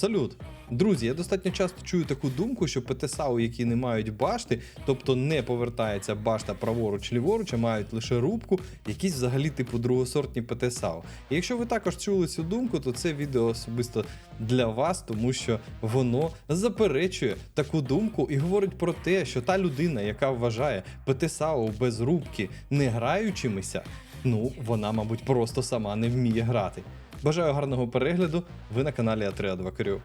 Салют! Друзі, я достатньо часто чую таку думку, що ПТСАУ, які не мають башти, тобто не повертається башта праворуч ліворуч, а мають лише рубку, якісь взагалі типу другосортні ПТСАУ. І якщо ви також чули цю думку, то це відео особисто для вас, тому що воно заперечує таку думку і говорить про те, що та людина, яка вважає ПТСАУ без рубки не граючимися, ну вона, мабуть, просто сама не вміє грати. Бажаю гарного перегляду. Ви на каналі Атріад Вакарю.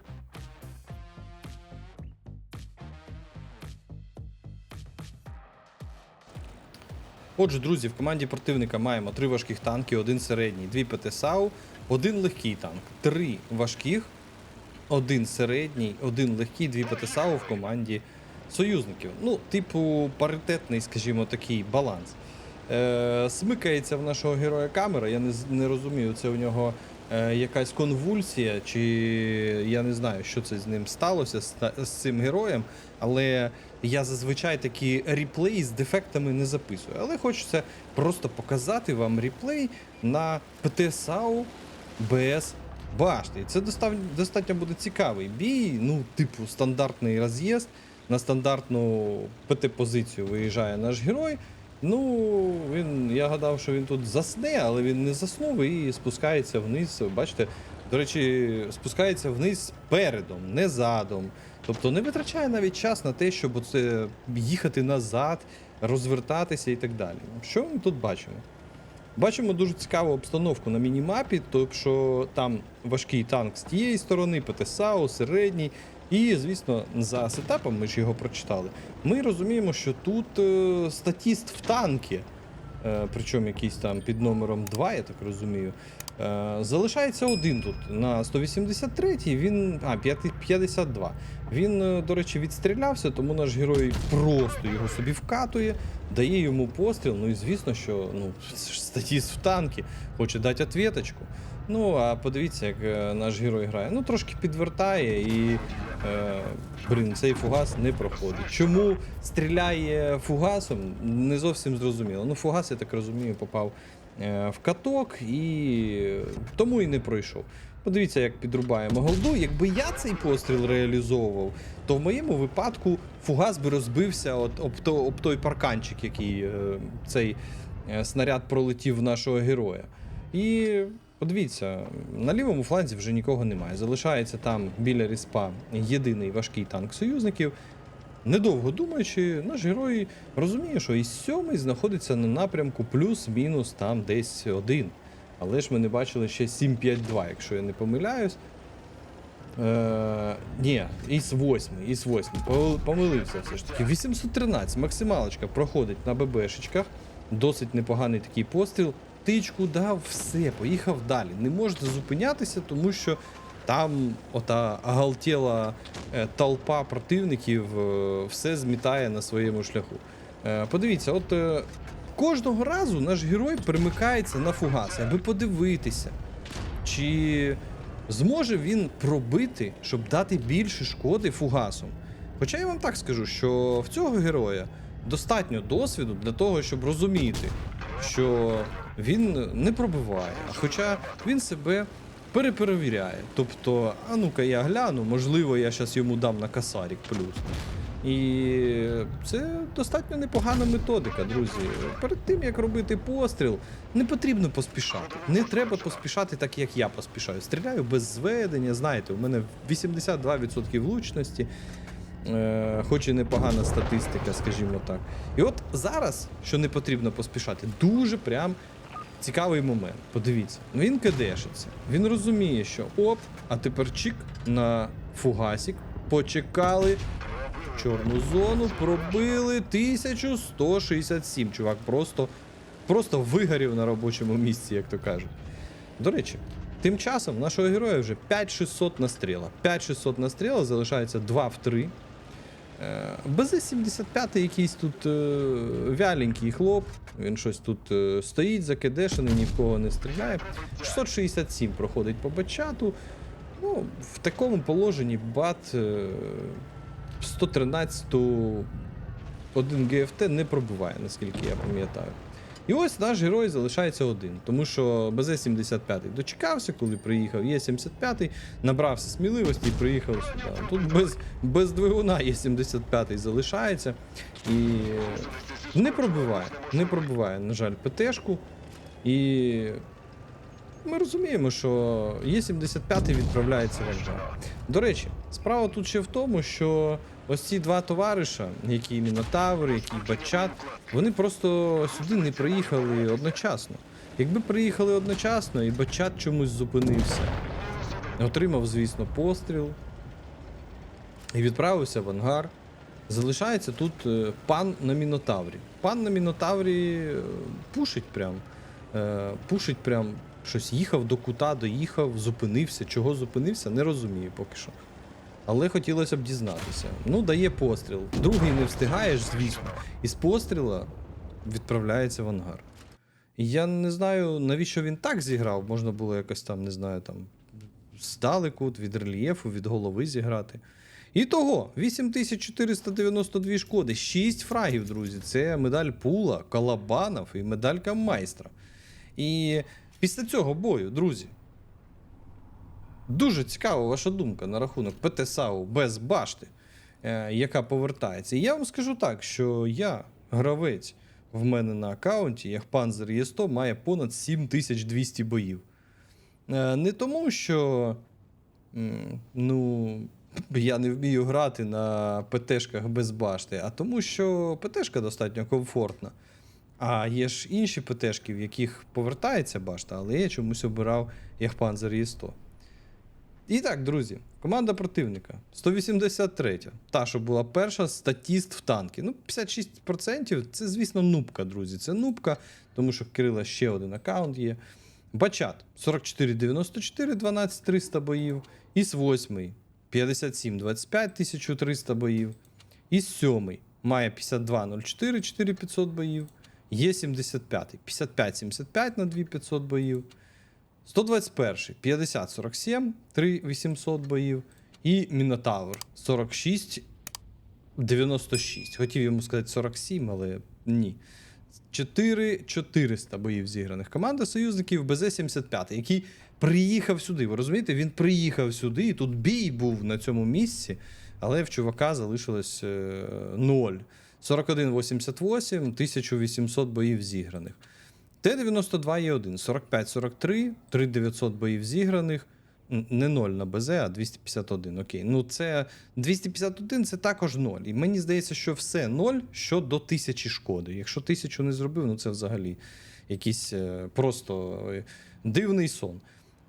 Отже, друзі, в команді противника маємо три важких танки, один середній, дві ПТСАУ, один легкий танк, три важких, один середній, один легкий, дві ПТСАУ в команді союзників. Ну, типу, паритетний, скажімо, такий баланс. Е, смикається в нашого героя камера. Я не, не розумію, це у нього якась конвульсія, чи я не знаю, що це з ним сталося з, цим героєм. Але я зазвичай такі реплеї з дефектами не записую. Але хочеться просто показати вам реплей на ПТСАУ без башти. Це достатньо буде цікавий бій. Ну, типу, стандартний роз'їзд. На стандартну ПТ-позицію виїжджає наш герой. Ну, він, я гадав, що він тут засне, але він не заснув і спускається вниз. Бачите, до речі, спускається вниз передом, не задом. Тобто не витрачає навіть час на те, щоб оце їхати назад, розвертатися і так далі. Що ми тут бачимо? Бачимо дуже цікаву обстановку на мінімапі, тобто що там важкий танк з тієї сторони, ПТСАУ, середній. І, звісно, за сетапом, ми ж його прочитали, ми розуміємо, що тут е, статіст в танки, е, причому якийсь там під номером 2, я так розумію. Е, залишається один тут на 183-й, він. А, 5 52. Він, е, до речі, відстрілявся, тому наш герой просто його собі вкатує, дає йому постріл. Ну і звісно, що ну, статіст в танки, хоче дати ответочку. Ну, а подивіться, як е, наш герой грає. Ну, трошки підвертає і. Е, блін, цей фугас не проходить. Чому стріляє фугасом, не зовсім зрозуміло. Ну, фугас, я так розумію, попав е, в каток і тому і не пройшов. Подивіться, як підрубаємо голду. Якби я цей постріл реалізовував, то в моєму випадку фугас би розбився от, об, то, об той парканчик, який е, цей е, снаряд пролетів в нашого героя. І подивіться, на лівому фланзі вже нікого немає. Залишається там біля ріспа єдиний важкий танк союзників. Недовго думаючи, наш герой розуміє, що і сьомий знаходиться на напрямку плюс-мінус там десь один. Але ж ми не бачили ще 7-5-2, якщо я не помиляюсь. Е, ні, іс 8, іс 8. Помилився все ж таки. 813, максималочка проходить на ББшечках. Досить непоганий такий постріл. Тичку дав, все, поїхав далі. Не можете зупинятися, тому що там ота оголтіла е, толпа противників е, все змітає на своєму шляху. Е, подивіться, от кожного разу наш герой перемикається на фугас, аби подивитися, чи зможе він пробити, щоб дати більше шкоди фугасом. Хоча я вам так скажу, що в цього героя достатньо досвіду для того, щоб розуміти, що він не пробиває, хоча він себе переперевіряє. Тобто, а ну-ка я гляну, можливо, я зараз йому дам на касарік плюс. І це достатньо непогана методика, друзі. Перед тим як робити постріл, не потрібно поспішати. Не треба поспішати так, як я поспішаю. Стріляю без зведення. Знаєте, у мене 82% влучності, е, хоч і непогана статистика, скажімо так. І от зараз, що не потрібно поспішати, дуже прям цікавий момент. Подивіться, він кидешиться. Він розуміє, що оп, а тепер чик на фугасік. Почекали. Чорну зону пробили 1167. Чувак просто, просто вигорів на робочому місці, як то кажуть. До речі, тим часом нашого героя вже 5600 настріла. 5600 настріла, залишається 2 в 3. БЗ-75 якийсь тут е, вяленький хлоп. Він щось тут е, стоїть, закидешений, ні в кого не стріляє. 667 проходить по бачату. Ну, в такому положенні бат е, 113 1 ГФТ не пробиває, наскільки я пам'ятаю. І ось наш герой залишається один, тому що БЗ-75 дочекався, коли приїхав Є-75, набрався сміливості і приїхав сюди. Тут без, без двигуна Є-75 залишається і не пробиває, не пробиває, на жаль, ПТшку. І ми розуміємо, що Є-75 відправляється в ангар. До речі, справа тут ще в тому, що ось ці два товариша, які Мінотавр, які Батчат, вони просто сюди не приїхали одночасно. Якби приїхали одночасно, і Батчат чомусь зупинився, отримав, звісно, постріл і відправився в ангар. Залишається тут е, пан на Мінотаврі. Пан на Мінотаврі е, пушить прям. Е, Пушить прям щось їхав до кута, доїхав, зупинився. Чого зупинився, не розумію поки що. Але хотілося б дізнатися. Ну, дає постріл. Другий не встигаєш, звісно. І з постріла відправляється в ангар. Я не знаю, навіщо він так зіграв. Можна було якось там, не знаю, там здалеку, від рельєфу, від голови зіграти. І того, 8492 шкоди, 6 фрагів, друзі. Це медаль Пула, Калабанов і медалька майстра. І після цього бою, друзі, дуже цікава ваша думка на рахунок ПТСАУ без башти, е, яка повертається. І я вам скажу так, що я, гравець, в мене на аккаунті, як Panzer Є100, має понад 7200 боїв. Е, Не тому, що ну, я не вмію грати на ПТшках без башти, а тому, що ПТшка достатньо комфортна. А є ж інші ПТшки, в яких повертається башта, але я чомусь обирав як Panzer Є100. І так, друзі, команда противника 183. Та, що була перша, статіст в танки. Ну, 56% це, звісно, нубка, друзі. Це нубка, тому що в Кирила ще один аккаунт є. Бачат 4494, 12300 боїв. Іс 8 57 25 1300 боїв. Іс 7 має 5204 4500 боїв. Є 75 55 75 на 2500 боїв. 121 50 47 3800 боїв. І Мінотавр 46 96. Хотів йому сказати 47, але ні. 4 400 боїв зіграних. Команда союзників БЗ-75, який приїхав сюди. Ви розумієте, він приїхав сюди, і тут бій був на цьому місці, але в чувака залишилось е, 0. 41-88, 1800 боїв зіграних. Т-92 є 1, 45-43, 3900 боїв зіграних. Не 0 на БЗ, а 251. Окей. Ну, це 251 це також 0. І мені здається, що все 0 що до 1000 шкоди. Якщо 1000 не зробив, ну це взагалі якийсь е, просто е, дивний сон.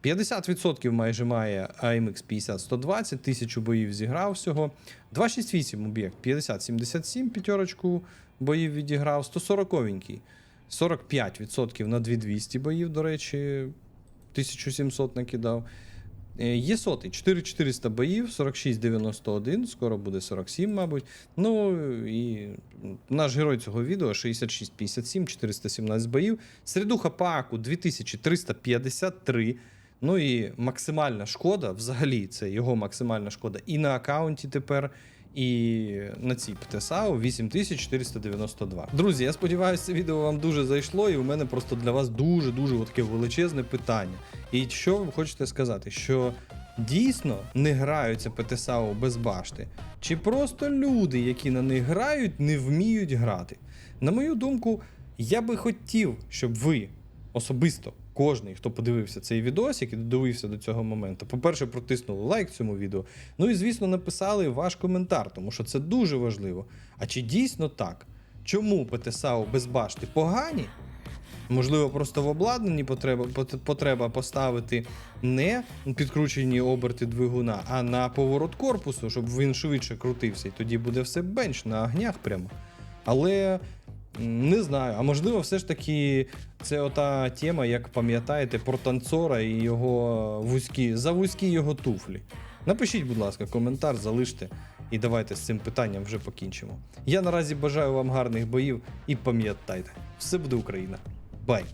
50% майже має AMX 50-120, 1000 боїв зіграв всього. 268 об'єкт, 50-77, п'ятерочку боїв відіграв, 140-овенький. 45% на 2200 боїв, до речі, 1700 накидав. Е, Є сотий, 4400 боїв, 4691, скоро буде 47, мабуть. Ну і наш герой цього відео 6657, 417 боїв. Середуха паку 2353. Ну і максимальна шкода, взагалі, це його максимальна шкода і на аккаунті тепер, і на цій ПТСАУ 8492. Друзі, я сподіваюся, це відео вам дуже зайшло, і у мене просто для вас дуже-дуже таке величезне питання. І що ви хочете сказати? Що дійсно не граються ПТСАУ без башти? Чи просто люди, які на них грають, не вміють грати? На мою думку, я би хотів, щоб ви особисто кожний, хто подивився цей відосик і додивився до цього моменту, по-перше, протиснули лайк цьому відео. Ну і звісно, написали ваш коментар, тому що це дуже важливо. А чи дійсно так? Чому ПТСАУ без башти погані? Можливо, просто в обладнанні потреба, потреба поставити не підкручені оберти двигуна, а на поворот корпусу, щоб він швидше крутився, і тоді буде все бенч на огнях прямо. Але не знаю, а можливо, все ж таки це ота тема, як пам'ятаєте, про танцора і його вузькі, за вузькі його туфлі. Напишіть, будь ласка, коментар, залиште і давайте з цим питанням вже покінчимо. Я наразі бажаю вам гарних боїв і пам'ятайте, все буде Україна. Бай!